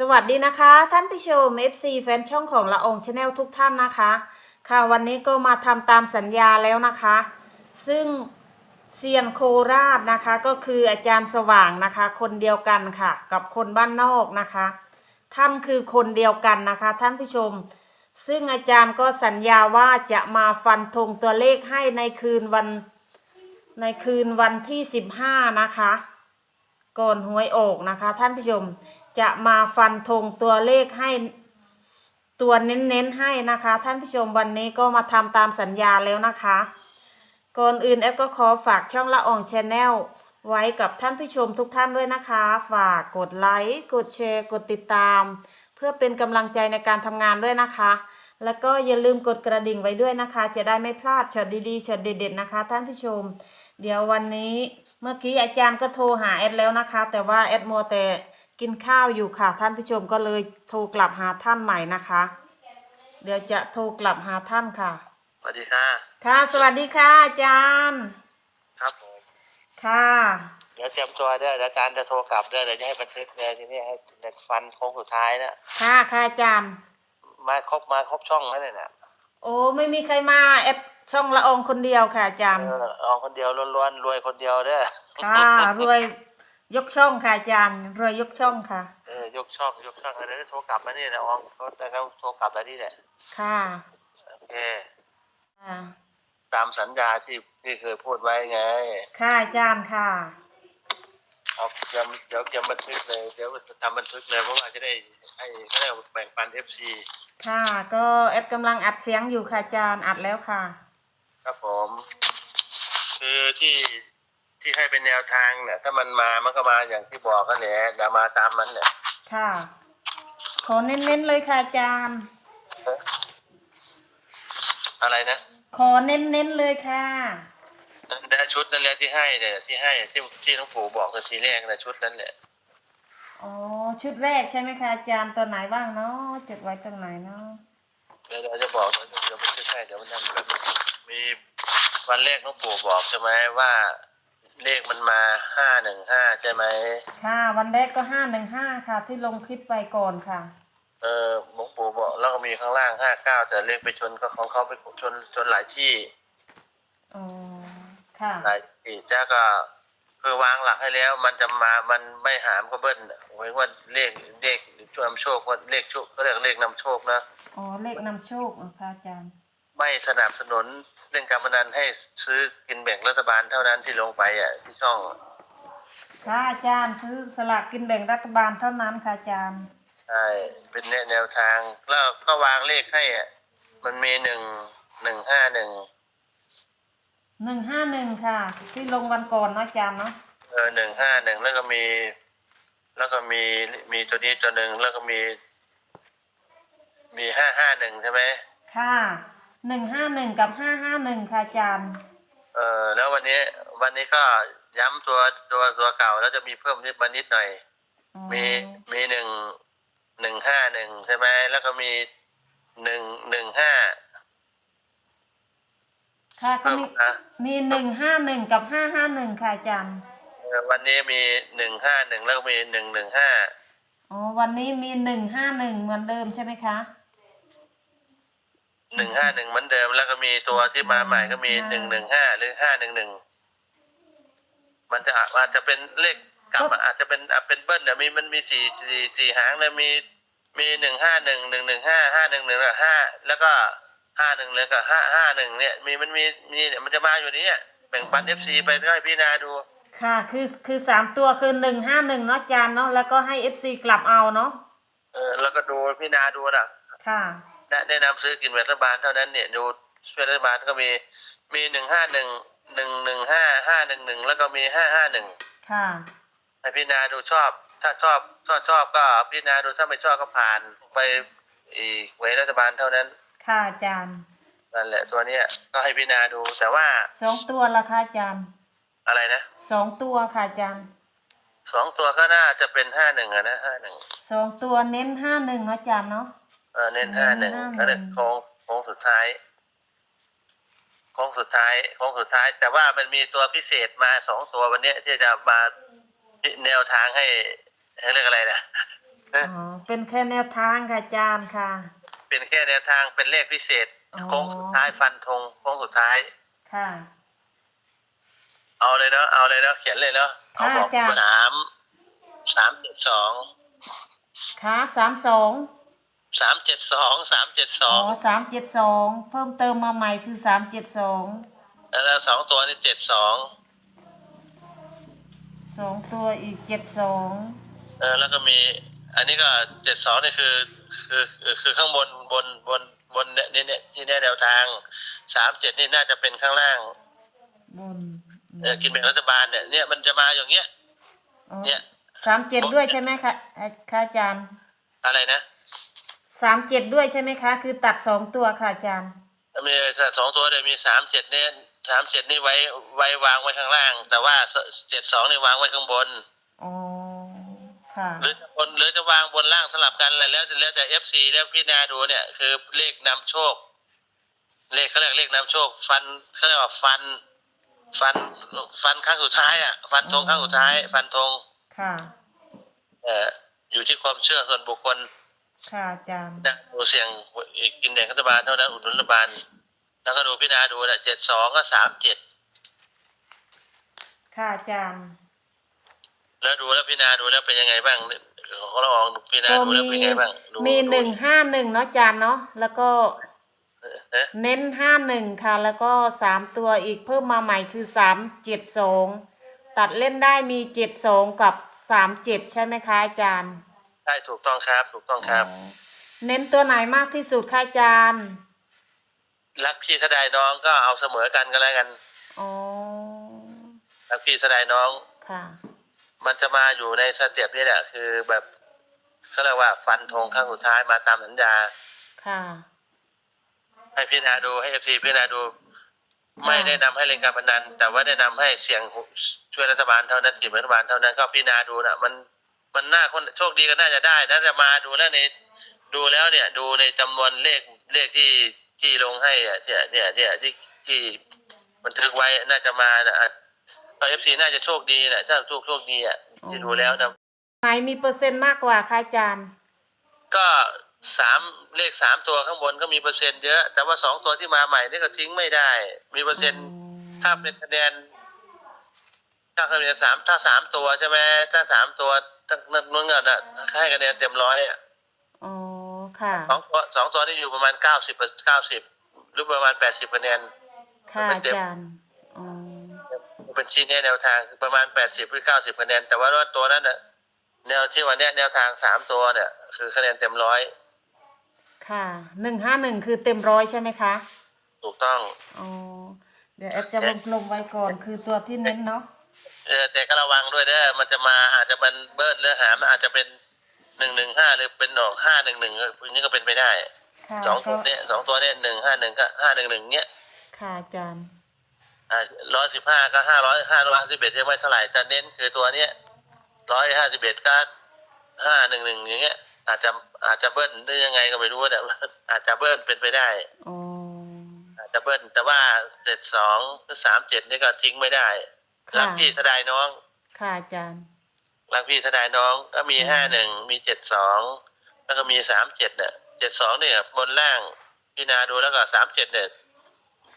สวัสดีนะคะ ท่านผู้ชม FC แฟนช่องของละองชาแนลทุกท่านนะคะ ค่ะวันนี้ก็มาทำตามสัญญาแล้วนะคะ ซึ่งเซียนโคราชนะคะ ก็คืออาจารย์สว่างนะคะ คนเดียวกันค่ะ กับคนบ้านนอกนะคะ ท่านคือคนเดียวกันนะคะ ท่านผู้ชม ซึ่งอาจารย์ก็สัญญาว่าจะมาฟันธงตัวเลขให้ในคืนวันในคืนวันที่ 15 นะคะ ก่อนหวยออกนะคะ ท่านผู้ชม จะมาฟันธงตัวเลขให้ตัวเน้นๆให้นะคะ ท่านผู้ชมวันนี้ก็มาทำตามสัญญาแล้วนะคะก่อนอื่นแอฟก็ขอฝากช่องละอองชาแนลไว้กับท่านผู้ชมทุกท่านด้วยนะคะ ฝากกดไลค์กดแชร์ กดติดตาม เพื่อเป็นกำลังใจในการทำงานด้วยนะคะ แล้วก็อย่าลืมกดกระดิ่งไว้ด้วยนะคะ จะได้ไม่พลาดช็อตดีๆช็อตเด็ดๆนะคะ ท่านผู้ชม เดี๋ยววันนี้เมื่อกี้อาจารย์ก็โทรหาแอดแล้วนะคะ แต่ว่าแอดมัวแต่ กินข้าวอยู่ค่ะท่านผู้ชมก็เลยโทรกลับหาท่านใหม่นะคะ เดี๋ยวจะโทรกลับหาท่านค่ะ สวัสดีค่ะ ค่ะ สวัสดีค่ะอาจารย์ ครับผมค่ะเดี๋ยวเตรียมตัวด้วยเดี๋ยวอาจารย์จะโทรกลับด้วยเดี๋ยวจะให้บันทึกเลยทีนี้ให้ฟันโค้งสุดท้ายนะค่ะค่ะอาจารย์ มาครบมาครบช่องแล้วเนี่ยนะโอ้ไม่มีใครมาแอดช่องละอองคนเดียวค่ะอาจารย์เออเอาคนเดียวล้วนๆรวยคนเดียวเด้อค่ะรวย ยกช่องค่ะอาจารย์รวยยกช่องค่ะ เออยกช่องยกช่องเดี๋ยวจะโทรกลับมานี่นะอองเขาแต่เขาโทรกลับแล้วนี่แหละค่ะโอเคค่ะตามสัญญาที่ที่เคยพูดไว้ไง ค่ะอาจารย์ค่ะเอาเดี๋ยวเดี๋ยวเตรียมบันทึกเลยเดี๋ยวจะทำบันทึกเลยเพราะว่าจะได้ให้เขาได้แบ่งปันเอฟซีค่ะ ก็แอดกำลังอัดเสียงอยู่ค่ะอาจารย์อัดแล้วค่ะ ครับผม คือที่ ที่ให้เป็นแนวทางเนี่ยถ้ามันมามันก็มาอย่างที่บอกกันแหละอย่ามาตามมันเนี่ยค่ะ ขอเน้นๆเลยค่ะอาจารย์ อะไรนะขอเน้นๆเลยค่ะนั่นแหละชุดนั่นแหละที่ให้เนี่ยที่ให้ที่ที่หลวงปู่บอกกันทีแรกนะชุดนั้นแหละอ๋อชุดแรกใช่ไหมคะอาจารย์ตัวไหนบ้างเนาะจดไว้ตรงไหนเนาะเดี๋ยวเดี๋ยวจะบอกเดี๋ยวไม่ใช่เดี๋ยวมันนั่นแบบมีวันแรกหลวงปู่บอกใช่ไหมว่า เลขมันมาห้าหนึ่งห้าใช่ไหมค่ะ วันแรกก็ห้าหนึ่งห้าค่ะ ที่ลงคลิปไปก่อนค่ะ เออหลวงปู่บอกแล้วก็มีข้างล่างห้าเก้าแต่เลขไปชนก็ของเขาไปชนชนหลายที่อ๋อ ค่ะ หลายที่จ้าก็คือวางหลักให้แล้ว มันจะมามันไม่หามก็เบิ้ลหมายว่าเลขเลขช่วยนำโชคว่าเลขโชคก็เรียกเลขนำโชคนะอ๋อ เลขนำโชคเหรอค่ะอาจารย์ ไม่สนับสนุนเล่นการพนันให้ซื้อกินแบ่งรัฐบาลเท่านั้นที่ลงไปอะที่ช่องค่ะอาจารย์ซื้อสลากกินแบ่งรัฐบาลเท่านั้นค่ะอาจารย์ใช่เป็นแนแนวทางแล้วก็วางเลขให้อะมันมีหนึ่งหนึ่งห้าหนึ่งหนึ่งห้าหนึ่งค่ะ ที่ลงวันก่อนเนาะอาจารย์เนาะเออหนึ่งห้าหนึ่งแล้วก็มี แล้วก็มีมีตัวนี้ตัวหนึ่งแล้วก็มี มีห้าห้าหนึ่งใช่ไหมค่ะ หนึ่งห้าหนึ่งกับห้าห้าหนึ่งค่ะอาจารย์ เออแล้ววันนี้วันนี้ก็ย้ำตัวตัวตัวเก่าแล้วจะมีเพิ่มนิดมานิดหน่อยอ๋อมีมีหนึ่งหนึ่งห้าหนึ่งใช่ไหมแล้วก็มีหนึ่งหนึ่งห้าค่ะก็เพิ่มมีนะมีหนึ่งห้าหนึ่งกับห้าห้าหนึ่งค่ะอาจารย์ เออวันนี้มีหนึ่งห้าหนึ่งแล้วก็มีหนึ่งหนึ่งห้าอ๋อวันนี้มีหนึ่งห้าหนึ่งเหมือนเดิมใช่ไหมคะ หนึ่งห้าหนึ่งเหมือนเดิม แล้วก็มีตัวที่มาใหม่ก็มีหนึ่งหนึ่งห้าหรือห้าหนึ่งหนึ่งมันจะอาจจะเป็นเลขกลับมาอาจจะเป็นอาจเป็นเบิ้ลเนี่ยมีมันมีสี่สี่สี่หางเลยมีมีหนึ่งห้าหนึ่งหนึ่งหนึ่งห้าห้าหนึ่งหนึ่งห้าแล้วก็ห้าหนึ่งเลยก็ห้าห้าหนึ่งเนี่ยมีมันมีมีเนี่ยมันจะมาอยู่นี้แบ่งปันเอฟซีไปให้พี่นาดู ค่ะ คือคือสามตัวคือหนึ่งห้าหนึ่งเนาะอาจารย์เนาะแล้วก็ให้เอฟซีกลับเอาเนาะเออแล้วก็ดูพี่นาดูนะค่ะ แนะแนะนำซื้อกินแบบรัฐบาลเท่านั้นเนี่ยดูช่วยรัฐบาลก็มีมีหนึ่งห้าหนึ่งหนึ่งหนึ่งห้าห้าหนึ่งหนึ่งแล้วก็มีห้าห้าหนึ่งค่ะให้พี่นาดูชอบ ถ้าชอบชอบชอบก็พี่นาดูถ้าไม่ชอบก็ผ่านไปอีกไว้รัฐบาลเท่านั้น ค่ะอาจารย์นั่นแหละตัวเนี้ยก็ให้พี่นาดูแต่ว่าสองตัวละค่ะอาจารย์ อะไรนะสองตัวค่ะอาจารย์สองตัวก็น่าจะเป็นห้าหนึ่งอะนะห้าหนึ่งสองตัวเน้นห้าหนึ่งเนาะอาจารย์เนาะ เออเน้นห้าหนึ่ง51แล้วเนี่ยโค้งโค้งสุดท้ายโค้งสุดท้ายโค้งสุดท้าย แต่ว่ามันมีตัวพิเศษมาสองตัววันเนี้ยที่จะมาแนวทางให้ให้เรียกอะไรนะนะอ๋อเป็นแค่แนวทางค่ะอาจารย์ค่ะ เป็นแค่แนวทางเป็นเลขพิเศษอ๋อโค้งสุดท้ายฟันธงโค้งสุดท้ายค่ะ เอาเลยเนาะเอาเลยเนาะเขียนเลยเนาะเอาค่ะบอกอาจารย์สามสามเจ็ดสองค่ะสามสอง สามเจ็ดสองสามเจ็ดสอ๋อองสามเจ็ดสองเพิ่มเติมมาใหม่คือสามเจ็ดสองแล้วสองตัวนี่เจ็ดสองสองตัวอีกเจ็ดสองเออแล้วก็มี อันนี้ก็เจ็ดสองนี่คือคือคือคือข้างบนบนบนบนเนี่ยเนี่ยที่แนแนวทางสามเจ็ดนี่น่าจะเป็นข้างล่างบนเออกินแบ่งรัฐบาลเนี่ยเนี่ยมันจะมาอย่างเงี้ยอ๋อเนี่ย สามเจ็ดด้วยใช่ไหมคะอะค่ะอาจารย์อะไรนะ สามเจ็ดด้วยใช่ไหมคะ คือตัดสองตัวค่ะอาจารย์ มีสองตัวเดี๋ยวมีสามเจ็ดเนี่ยสามเจ็ดนี่ไว้ไว้วางไว้ข้างล่าง แต่ว่าเจ็ดสองนี่วางไว้ข้างบนอ๋อค่ะหรือจะบนหรือจะวางบนล่างสลับกันอะไรแล้วแต่แล้วแต่เอฟซีแล้วพี่นาดูเนี่ยคือเลขนำโชค เลขเขาเรียกเลขนำโชค ฟันเขาเรียกว่าฟัน ฟันฟันครั้งสุดท้ายอะ ฟันธงครั้งสุดท้าย ฟันธงค่ะ เอ่ออยู่ที่ความเชื่อส่วนบุคคล ค่ะอาจารย์นะดูเสียงอีกกินแดงรัฐบาลเท่านั้นอุดหนุนรัฐบาล แล้วก็ดูพี่นาดูนะเจ็ดสองก็สามเจ็ดค่ะอาจารย์ แล้วดูแล้วพี่นาดูแล้วเป็นยังไงบ้างของเราลองพี่นาก็ดูแล้วมีเป็นยังไงบ้างดูมีดูหนึ่งห้าหนึ่งเนาะอาจารย์เนาะแล้วก็เอ๊ะเน้นห้าหนึ่งค่ะ แล้วก็สามตัวอีกเพิ่มมาใหม่คือสามเจ็ดสองตัดเล่นได้มีเจ็ดสองกับสามเจ็ดใช่ไหมคะอาจารย์ ใช่ถูกต้องครับ ถูกต้องครับอ๋อเน้นตัวไหนมากที่สุดคะอาจารย์ รักพี่สดายน้องก็เอาเสมอกันก็แล้วกัน อ๋อ รักพี่สดายน้อง ค่ะ มันจะมาอยู่ในสเต็ปนี่แหละคือแบบเขาเรียกว่าฟันธงครั้งสุดท้ายมาตามสัญญา ค่ะ ให้พี่นาดูให้เอฟซีพี่นาดู ไม่ได้นำให้เล่นการพนันแต่ว่าได้นำให้เสี่ยงช่วยรัฐบาลเท่านั้นกิจรัฐบาลเท่านั้นก็พี่นาดูนะมัน มันน่าคนโชคดีก็น่าจะได้น่าจะมาดูแล้วในดูแล้วเนี่ย ดูในจำนวนเลขเลขที่ที่ลงให้อะเนี่ยเนี่ยเนี่ยที่ที่บันทึกไว้น่าจะมานะเอฟซีน่าจะโชคดีนะถ้าโชคโชคดีอะที่ดูแล้วนะไหนมีเปอร์เซ็นต์มากกว่าคะอาจารย์ ก็สามเลขสามตัวข้างบนก็มีเปอร์เซ็นต์เยอะ แต่ว่าสองตัวที่มาใหม่นี่ก็ทิ้งไม่ได้ มีเปอร์เซ็นต์ถ้าเป็นคะแนนถ้าคะแนนสามถ้าสามตัวใช่ไหมถ้าสามตัว ตั้งนั่นนู่นเงินอะให้คะแนนเต็มร้อยอะอ๋อค่ะสองตัวสองตัวนี่อยู่ประมาณเก้าสิบเก้าสิบหรือประมาณแปดสิบคะแนนค่ะอาจารย์อ๋อเป็นชี้แนแนวทางคือประมาณแปดสิบหรือเก้าสิบคะแนน แต่ว่าตัวนั้นน่ะแนวที่วันเนี้ยแนวทางสามตัวเนี่ย คือคะแนนเต็มร้อยค่ะหนึ่งห้าหนึ่งคือเต็มร้อยใช่ไหมคะ ถูกต้องอ๋อเดี๋ยวแอดจะวงลมไว้ก่อนคือตัวที่เน้นเนาะ เออแต่ก็ระวังด้วยเด้อมันจะมาอาจจะมันเบิ้ลหรือหามันอาจจะเป็นหนึ่งหนึ่งห้าหรือเป็นออกห้าหนึ่งหนึ่งนี่ก็เป็นไปได้ค่ะสองตัก็วเนี้ยสองตัวเนี้ยหนึ่งห้าหนึ่งก็ห้าหนึ่งหนึ่งเนี้ยค่ะอาจารย์อ่าร้อยสิบห้าก็ห้าร้อยห้าร้อยห้าสิบเอ็ดยังไม่เท่าไหร่จะเน้นคือตัวเนี้ยร้อยห้าสิบเอ็ดก็ห้าหนึ่งหนึ่งอย่างเงี้ย อาจจะอาจจะเบิ้ลหรือยังไงก็ไม่รู้แต่อาจจะเบิ้ลเป็นไปได้อ๋ออาจจะเบิ้ลแต่ว่าเจ็ดสองหรือสามเจ็ดนี่ก็ทิ้งไม่ได้ รักพี่สดายน้อง ค่ะอาจารย์ รักพี่สดายน้อง ก็มีอืมห้าหนึ่งมีเจ็ดสองแล้วก็มีสามเจ็ดเนี่ยเจ็ดสองเนี่ยบนล่างพี่นาดูแล้วก็สามเจ็ดเนี่ย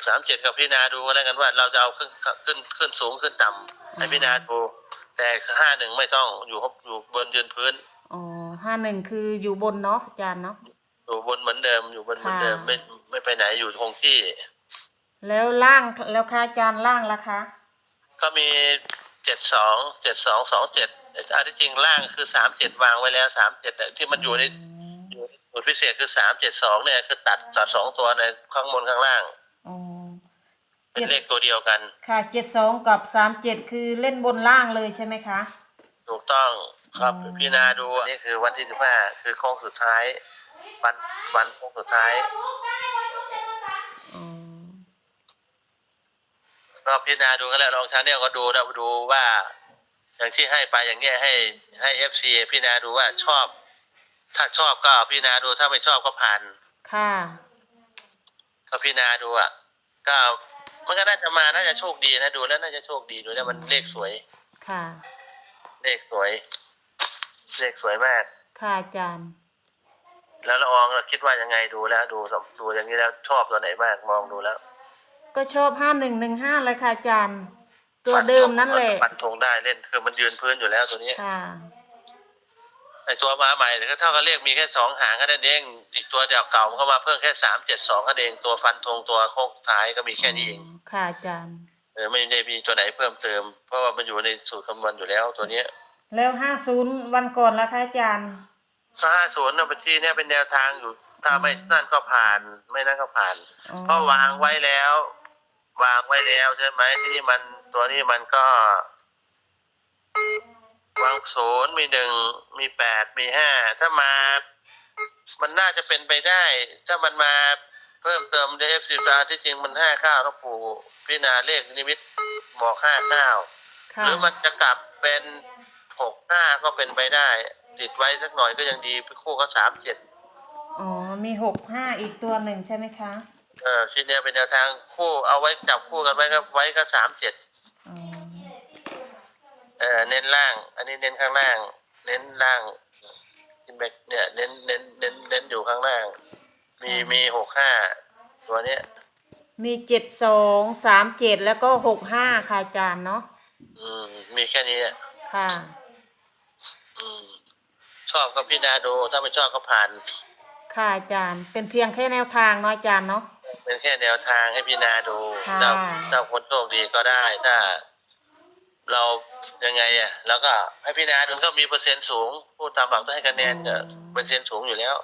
สามเจ็ดกับพี่นาดูก็แล้วกันว่า เราจะเอาขึ้นขึ้นขึ้นสูงขึ้นต่ำให้พี่นาดู แต่ห้าหนึ่งไม่ต้องอยู่อยู่บนยืนพื้นอ๋อห้าหนึ่งคืออยู่บนเนาะอาจารย์เนาะอยู่บนเหมือนเดิมอยู่บนเหมือนเดิมค่ะไม่ไม่ไปไหนอยู่คงที่ แล้วล่างแล้วค่ะอาจารย์ล่างละคะ ก็มีเจ็ดสองเจ็ดสองสองเจ็ดอันที่จริงล่างคือสามเจ็ดวางไว้แล้วสามเจ็ดที่มันอยู่ในอยู่สูตรพิเศษคือสามเจ็ดสองเนี่ยคือตัดตัดสองตัวในข้างบนข้างล่าง อ๋อเป็นเลขตัวเดียวกัน ค่ะเจ็ดสองกับสามเจ็ดคือเล่นบนล่างเลยใช่ไหมคะ ถูกต้องครับอ๋อพี่นาดูนี่คือวันที่สิบห้าคือโค้งสุดท้าย วันวันโค้งสุดท้าย อ๋อ ก็พี่นาดูกันแล้วลองชาแนลก็ดูนะดูว่า อย่างที่ให้ไปอย่างเงี้ยให้ให้เอฟซีพี่นาดูว่าชอบ ถ้าชอบก็พี่นาดูถ้าไม่ชอบก็ผ่าน ค่ะ ก็พี่นาดูอะก็มันก็น่าจะมาน่าจะโชคดีนะดูแล้วน่าจะโชคดีดูแล้วมันเลขสวย ค่ะ เลขสวย เลขสวยมาก ค่ะอาจารย์ แล้วละอองคิดว่ายังไงดูแล้วดูสดูอย่างนี้แล้วชอบตัวไหนบ้างมองดูแล้ว ก็ชอบห้าหนึ่งหนึ่งห้าเลยค่ะอาจารย์ ตัวเดิมนั่นแหละฟันธงได้เล่นคือมันยืนพื้นอยู่แล้วตัวนี้ค่ะไอตัวมาใหม่เนี่ยก็เท่ากับเลขมีแค่สองหางแค่นั้นเองอีกตัวเดียวเก่ามันก็มาเพิ่มแค่สามเจ็ดสองแค่นั้นเองตัวฟันธงตัวโค้งท้ายก็มีแค่นี้เองค่ะอาจารย์เออไม่ได้มีตัวไหนเพิ่มเติม เพราะว่ามันอยู่ในสูตรคำนวณอยู่แล้วตัวเนี้ย แล้วห้าศูนย์วันก่อนแล้วค่ะอาจารย์ห้าศูนย์นะบัญชีเนี่ยเป็นแนวทางอยู่ถ้าไม่นั่นก็ผ่านไม่นั่นก็ผ่านอ๋อเพราะวางไว้แล้ว วางไว้แล้วใช่ไหมที่นี่มันตัวนี้มันก็ วางศูนย์มีหนึ่งมีแปดมีห้าถ้ามา มันน่าจะเป็นไปได้ ถ้ามันมาเพิ่มเติมในเอฟซีตาที่จริงมันห้าเก้าแล้วปู่พิจารณาเลขนิมิตบอกห้าเก้าค่ะหรือมันจะกลับเป็นหกห้าก็เป็นไปได้ ติดไว้สักหน่อยก็ยังดีคู่ก็สามเจ็ดอ๋อ มีหกห้าอีกตัวหนึ่งใช่ไหมคะ เออทีเนี้ยเป็นแนวทางคู่เอาไว้จับคู่กันไว้ก็ไว้ก็สามเจ็ดอ๋อเออเน้นล่าง อันนี้เน้นข้างล่าง เน้นล่างกินแบกเนี่ยเน้นเน้นเน้นเน้นอยู่ข้างล่าง มีมีหกห้าตัวเนี้ยมีเจ็ดสองสามเจ็ดแล้วก็หกห้าค่ะอาจารย์เนาะอืมมีแค่นี้อะค่ะ อืมชอบก็พิจารณาดูถ้าไม่ชอบก็ผ่าน ค่ะอาจารย์เป็นเพียงแค่แนวทางเนาะอาจารย์เนาะ เป็นแค่แนวทางให้พิจารณาดูค่ะ เจ้าเจ้าคนโชคดีก็ได้ ถ้า เรายังไงอะแล้วก็ให้พิจารณาดูก็มีเปอร์เซ็นต์สูงผู้ทำบัตรต้องให้คะแนนก็เปอร์เซ็นต์สูงอยู่แล้ว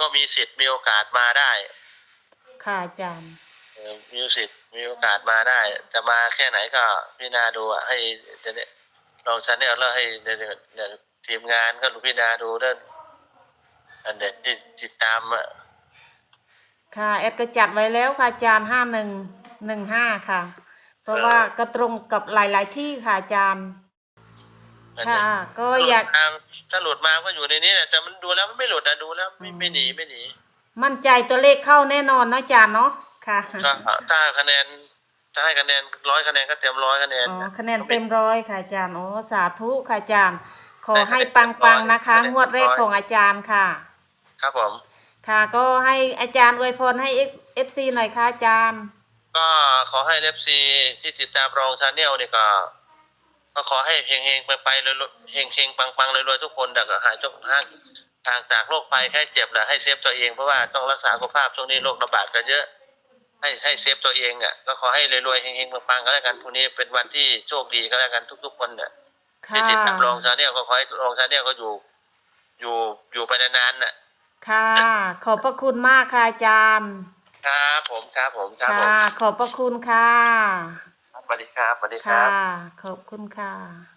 ก็มีสิทธิ์มีโอกาสมาได้ ค่ะอาจารย์ เออมีสิทธิ์มีโอกาสมาได้ จะมาแค่ไหนก็พิจารณาดูอะให้เดี๋ยวเนี่ยลองชันเนี่ยแล้วให้เดี๋ยวเนี่ยเดี๋ยวทีมงานก็ดูพิจารณาดูด้านอันเด็ดที่ติดตามอะ ค่ะแอดก็จัดไว้แล้วค่ะอาจารย์ห้าหนึ่งหนึ่งห้าค่ะ เพราะว่าก็ตรงกับหลาย ๆ ที่ค่ะอาจารย์อันเนี้ค่ะยก็อยากถ้าหลุดมาก็อยู่ในนี้แหละแต่มันดูแล้วมันไม่หลุดนะดูแล้วไม่ไม่หนีไม่หนี มั่นใจตัวเลขเข้าแน่นอนเนาะอาจารย์เนาะค่ะก็ถ้าคะแนนถ้าให้คะแนนร้อยคะแนนก็เต็มร้อยคะแนนอ๋อคะแนนเต็มร้อยค่ะอาจารย์โอ้สาธุค่ะอาจารย์ ขอให้ปังๆนะคะ งวดแรกของอาจารย์ค่ะ ครับผม ค่ะก็ให้อาจารย์อวยพรให้เอฟซีหน่อยค่ะอาจารย์ ก็ขอให้เลฟซีที่ติดตามรองชาแนลนี่ก็ ก็ขอให้เฮงเฮงๆไปไปเลยเฮงเฮงๆปังปังๆเลยรวยๆทุกคนแต่ก็หายจกห่างทางจากโรคภัยแค่เจ็บนะให้เซฟตัวเองเพราะว่าต้องรักษาสุขภาพช่วงนี้โรคระบาดกันเยอะ ให้ให้เซฟตัวเองอะก็ขอให้รวยๆเฮงเฮงๆปังๆก็แล้วกันพรุ่งนี้เป็นวันที่โชคดีก็แล้วกันทุก ๆ คนเนี่ยที่ค่ะติดตามรองชาแนลก็ขอให้รองชาแนลก็อยู่ อยู่อยู่ไปนานๆน่ะ ค่ะ ขอบพระคุณมากค่ะอาจารย์ ครับผมครับผมครับผมค่ะ ขอบพระคุณค่ะ สวัสดีครับสวัสดีคค่ะ รับ ขอบคุณค่ะ